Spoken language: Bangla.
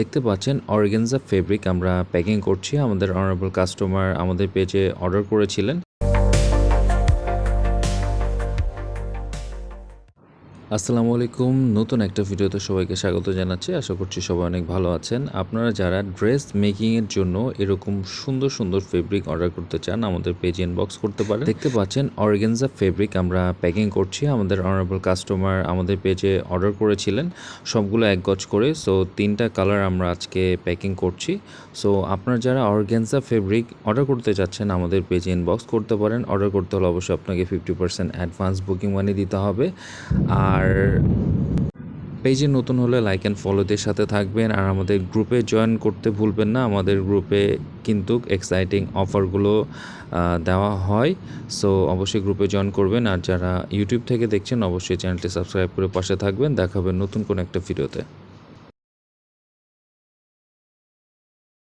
দেখতে পাচ্ছেন অর্গেনজা ফেব্রিক আমরা প্যাকিং করছি। আমাদের অনারেবল কাস্টমার আমাদের পেজে অর্ডার করেছিলেন। আসসালামু আলাইকুম। নতুন একটা ভিডিওতে সবাইকে স্বাগত জানাচ্ছি। আশা করছি সবাই অনেক ভালো আছেন। আপনারা যারা ড্রেস মেকিংয়ের জন্য এরকম সুন্দর সুন্দর ফেব্রিক অর্ডার করতে চান, আমাদের পেজ ইনবক্স করতে পারেন। দেখতে পাচ্ছেন অর্গেনজা ফেব্রিক আমরা প্যাকিং করছি। আমাদের অনারেবল কাস্টমার আমাদের পেজে অর্ডার করেছিলেন। সবগুলো এক গজ করে। সো তিনটা কালার আমরা আজকে প্যাকিং করছি। সো আপনারা যারা অর্গেনজা ফেব্রিক অর্ডার করতে চাচ্ছেন, আমাদের পেজে ইনবক্স করতে পারেন। অর্ডার করতে হলে অবশ্যই আপনাকে fifty percent advance booking money দিতে হবে। আর পেজে নতুন হলে লাইক অ্যান্ড ফলোদের সাথে থাকবেন আর আমাদের গ্রুপে জয়েন করতে ভুলবেন না। আমাদের গ্রুপে কিন্তু এক্সাইটিং অফারগুলো দেওয়া হয়। সো অবশ্যই গ্রুপে জয়েন করবেন আর যারা ইউটিউব থেকে দেখছেন, অবশ্যই চ্যানেলটি সাবস্ক্রাইব করে পাশে থাকবেন। দেখাবেন নতুন কোনো একটা ভিডিওতে